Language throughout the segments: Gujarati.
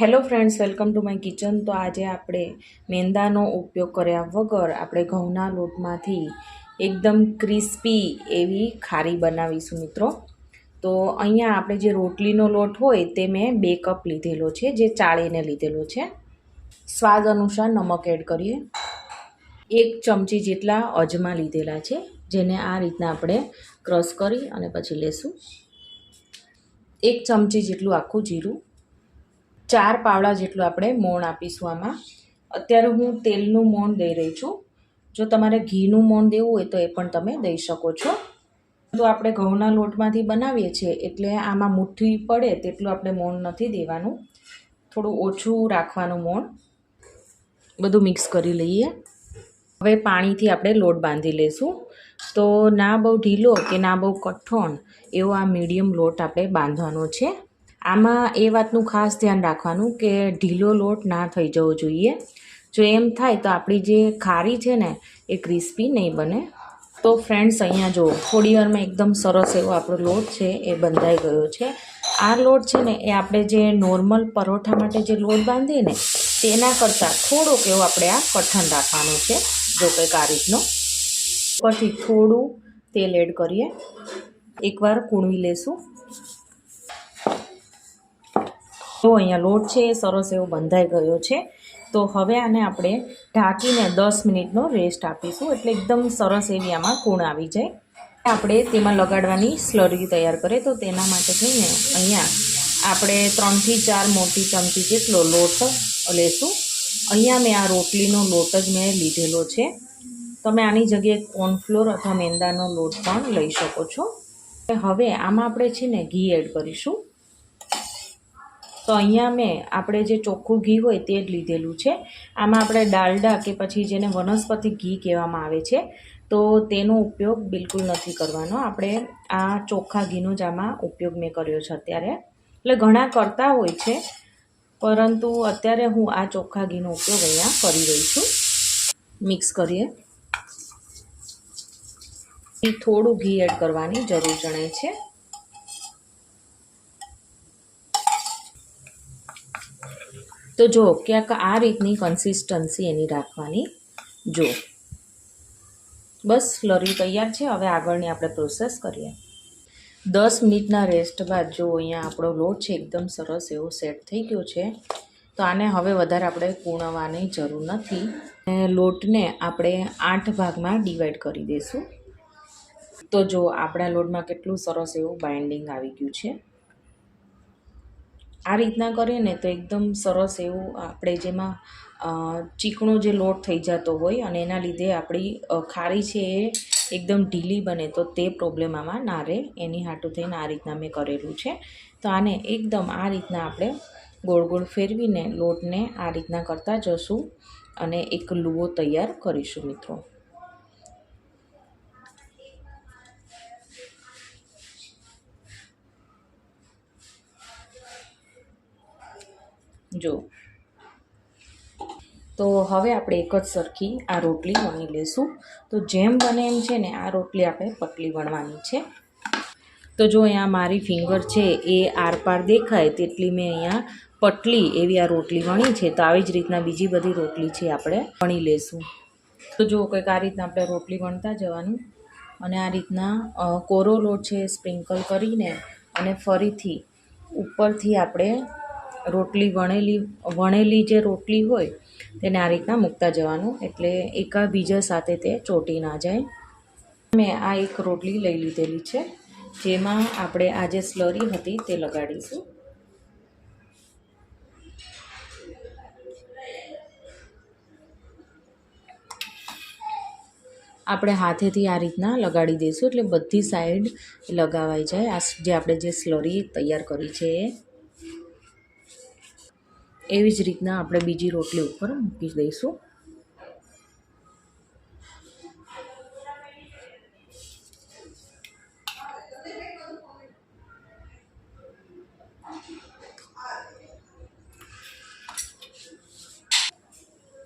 Hello friends, welcome to my kitchen. તો આજે આપણે મેંદાનો ઉપયોગ કર્યા વગર આપણે ઘઉંના લોટમાંથી એકદમ ક્રિસ્પી એવી ખારી બનાવીશું મિત્રો. તો અહીંયા આપણે જે રોટલીનો લોટ હોય તે મેં બે કપ લીધેલો છે, જે ચાળીને લીધેલો છે. સ્વાદ અનુસાર નમક એડ કરીએ. એક ચમચી જેટલા અજમા લીધેલા છે, જેને આ રીતના આપણે ક્રશ કરી અને પછી લેશું. એક ચમચી જેટલું આખું જીરું ચાર પાવડા જેટલું આપણે મોણ આપીશું આમાં. અત્યારે હું તેલનું મોણ દઈ રહી છું. જો તમારે ઘીનું મોણ દેવું હોય તો એ પણ તમે દઈ શકો છો. તો આપણે ઘઉંના લોટમાંથી બનાવીએ છીએ એટલે આમાં મુઠ્ઠી પડે તેટલું આપણે મોણ નથી દેવાનું. થોડું ઓછું રાખવાનું મોણ. બધું મિક્સ કરી લઈએ. હવે પાણીથી આપણે લોટ બાંધી લઈશું તો ના બહુ ઢીલો કે ના બહુ કઠણ એવો આ મીડિયમ લોટ આપણે બાંધવાનો છે. આમાં એ વાતનું ખાસ ધ્યાન રાખવાનું કે ઢીલો લોટ ના થઈ જવો જોઈએ. જો એમ થાય તો આપણી જે ખારી છે ને, એ ક્રિસ્પી નહીં બને. તો ફ્રેન્ડ્સ અહીંયા જુઓ થોડી વારમાં એકદમ સરસ એવો આપણો લોટ છે, એ બંધાઈ ગયો છે. આ લોટ છે ને, એ આપણે જે નોર્મલ પરોઠા માટે જે લોટ બાંધીએ ને, તેના કરતાં થોડોક એવો આપણે આ કઠણ રાખવાનો છે, જો કંઈક આ રીતનો. ઉપરથી થોડું તેલ એડ કરીએ. એકવાર કૂણવી લેશું. તો અહીંયા લોટ છે, એ સરસ એવો બંધાઈ ગયો છે. તો હવે આને આપણે ઢાંકીને દસ મિનિટનો રેસ્ટ આપીશું, એટલે એકદમ સરસ એવી આમાં કૂણ આવી જાય. આપણે તેમાં લગાડવાની સ્લરી તૈયાર કરીએ, તો તેના માટે થઈને અહીંયા આપણે ત્રણથી ચાર મોટી ચમચી જેટલો લોટ લેશું. અહીંયા મેં આ રોટલીનો લોટ જ મેં લીધેલો છે. તમે આની જગ્યાએ કોર્નફ્લોર અથવા મેંદાનો લોટ પણ લઈ શકો છો. હવે આમાં આપણે છે ને ઘી એડ કરીશું. તો અહીંયા મેં આપણે જે ચોખ્ખું ઘી હોય તે જ લીધેલું છે. આમાં આપણે ડાલડા કે પછી જેને વનસ્પતિ ઘી કહેવામાં આવે છે, તો તેનો ઉપયોગ બિલકુલ નથી કરવાનો. આપણે આ ચોખ્ખા ઘીનો જ આમાં ઉપયોગ મેં કર્યો છે અત્યારે. એટલે ઘણા કરતા હોય છે, પરંતુ અત્યારે હું આ ચોખ્ખા ઘીનો ઉપયોગ અહીંયા કરી રહી છું. મિક્સ કરીએ. થોડું ઘી એડ કરવાની જરૂર જણાય છે. તો જો, ક્યાંક આ રીતની કન્સિસ્ટન્સી એની રાખવાની. જો. બસ ફ્લરી તૈયાર છે. હવે આગળની આપણે પ્રોસેસ કરીએ. દસ મિનિટના રેસ્ટ બાદ જો અહીંયા આપણો લોટ છે, એકદમ સરસ એવો સેટ થઈ ગયો છે, તો આને હવે વધારે આપણે પૂર્ણવાની જરૂર નથી. લોટને આપણે આઠ ભાગમાં ડિવાઈડ કરી દઈશું. તો જો, આપણા લોટમાં કેટલું સરસ એવું બાઇન્ડિંગ આવી ગયું છે. આ રીતના કરીએ ને તો એકદમ સરસ એવું આપણે જેમાં ચીકણો જે લોટ થઈ જતો હોય અને એના લીધે આપણી ખારી છે એ એકદમ ઢીલી બને તો તે પ્રોબ્લેમ આમાં ના રહે. એની હાટું થઈને આ રીતના મેં કરેલું છે. તો આને એકદમ આ રીતના આપણે ગોળ ગોળ ફેરવીને લોટને આ રીતના કરતા જશું અને એક લુવો તૈયાર કરીશું મિત્રો. જો. તો હવે આપણે એક જ સરખી આ રોટલી વણી લઈશું તો જેમ બને એમ છે ને આ રોટલી આપણે પતલી વણવાની છે. તો જો અહીંયા મારી ફિંગર છે એ આરપાર દેખાય તેટલી મેં અહીંયા પટલી એવી આ રોટલી વણી છે. તો આવી જ રીતના બીજી બધી રોટલી છે આપણે વણી લઈશું તો જો કંઈક આ રીતના આપણે રોટલી વણતા જવાનું અને આ રીતના કોરો લોટ છે સ્પ્રિંકલ કરીને અને ફરીથી ઉપરથી આપણે રોટલી વણેલી વણેલી જે રોટલી હોય તેને આ રીતના મૂકતા જવાનું. એટલે એકાબીજા સાથે તે ચોટી ના જાય. મેં આ એક રોટલી લઈ લીધેલી છે, જેમાં આપણે આ જે સ્લરી હતી તે લગાડીશું. આપણે હાથેથી આ રીતના લગાડી દઈશું, એટલે બધી સાઈડ લગાવાઈ જાય. આ જે આપણે જે સ્લરી તૈયાર કરી છે એ. એવી જ રીતના આપણે બીજી રોટલી ઉપર મૂકી દઈશું.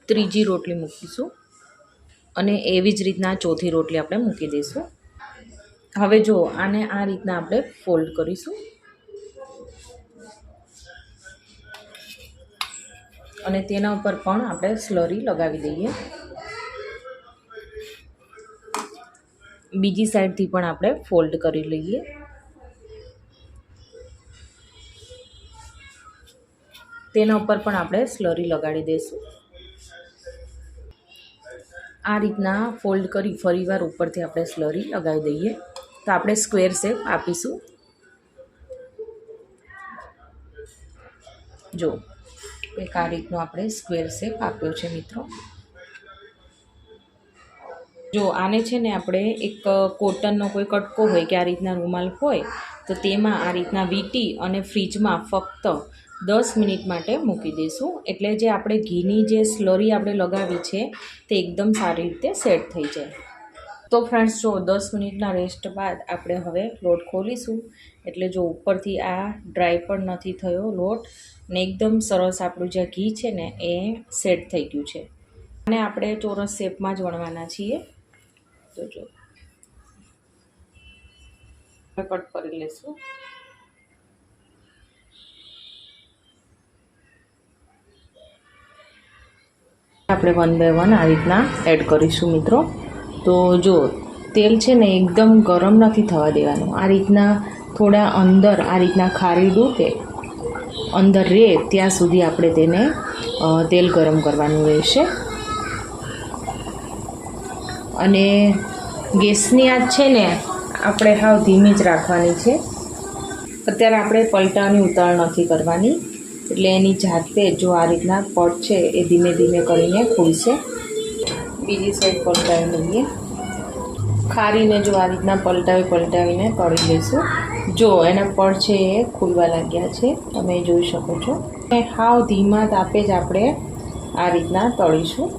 ત્રીજી રોટલી મૂકીશું અને એવી જ રીતના ચોથી રોટલી આપણે મૂકી દઈશું. હવે જો આને આ રીતના આપણે ફોલ્ડ કરીશું. અને તેના ઉપર પણ આપણે સ્લરી લગાવી દઈએ. બીજી સાઈડથી પણ આપણે ફોલ્ડ કરી લઈએ. તેના ઉપર પણ આપણે સ્લરી લગાડી દઈશું. આ રીતના ફોલ્ડ કરી ફરીવાર ઉપરથી આપણે સ્લરી લગાવી દઈએ. તો આપણે સ્ક્વેર શેપ આપીશું. જો એક આ રીતનો આપણે સ્ક્વેર શેપ આપ્યો છે મિત્રો. જો આને છે ને આપણે એક કોટનનો કોઈ કટકો હોય કે આ રીતના રૂમાલ હોય, તો તેમાં આ રીતના વીંટી અને ફ્રીજમાં ફક્ત દસ મિનિટ માટે મૂકી દઈશું. એટલે જે આપણે ઘીની જે સ્લરી આપણે લગાવી છે, તે એકદમ સારી રીતે સેટ થઈ જાય. તો ફ્રેન્ડ્સ જો દસ મિનિટના રેસ્ટ બાદ આપણે હવે લોટ ખોલીશું. એટલે જો ઉપરથી આ ડ્રાય પણ નથી થયો લોટ, ને એકદમ સરસ આપણું જે ઘી છે ને એ સેટ થઈ ગયું છે. અને આપણે ચોરસ શેપમાં જ વણવાના છીએ. તો જો. કટ કરી લઈશું આપણે વન બાય વન આ રીતના એડ કરીશું મિત્રો. તો જો, તેલ છે ને એકદમ ગરમ નથી થવા દેવાનું. આ રીતના થોડા અંદર, આ રીતના ખારી ડૂબે, અંદર રહે ત્યાં સુધી આપણે તેને તેલ ગરમ કરવાનું રહેશે. અને ગેસની આંચ છે ને, આપણે હાવ ધીમી જ રાખવાની છે. અત્યારે આપણે પલટાની ઉતાળ નથી કરવાની. એટલે એની જાતે જો આ રીતના પટ છે, એ ધીમે ધીમે કરીને ખુલશે. બીજી સાઈડ પલટાવી લઈએ. ખારીને જો આ રીતના પલટાવી પલટાવીને તળી લઈશું. જો એના પડ છે એ ખુલવા લાગ્યા છે, તમે જોઈ શકો છો. અને હાવ ધીમા તાપે જ આપણે આ રીતના તળીશું.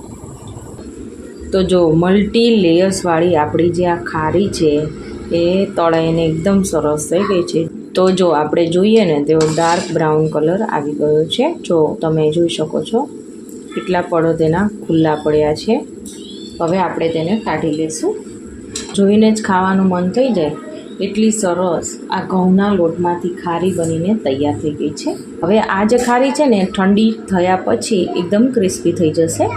તો જો મલ્ટી લેયર્સવાળી આપણી જે આ ખારી છે, એ તળાઈને એકદમ સરસ થઈ ગઈ છે. તો જો આપણે જોઈએ ને તેઓ ડાર્ક બ્રાઉન કલર આવી ગયો છે. જો તમે જોઈ શકો છો. કેટલા પડો તેના ખુલ્લા પડ્યા છે? હવે આપણે તેને કાઢી લઈશું. જોઈને જ ખાવાનું મન થઈ જાય. એટલી સરસ આ ઘઉંના લોટમાંથી ખારી બનીને તૈયાર થઈ ગઈ છે. હવે આ જે ખારી છે ને, ઠંડી થયા પછી એકદમ ક્રિસ્પી થઈ જશે.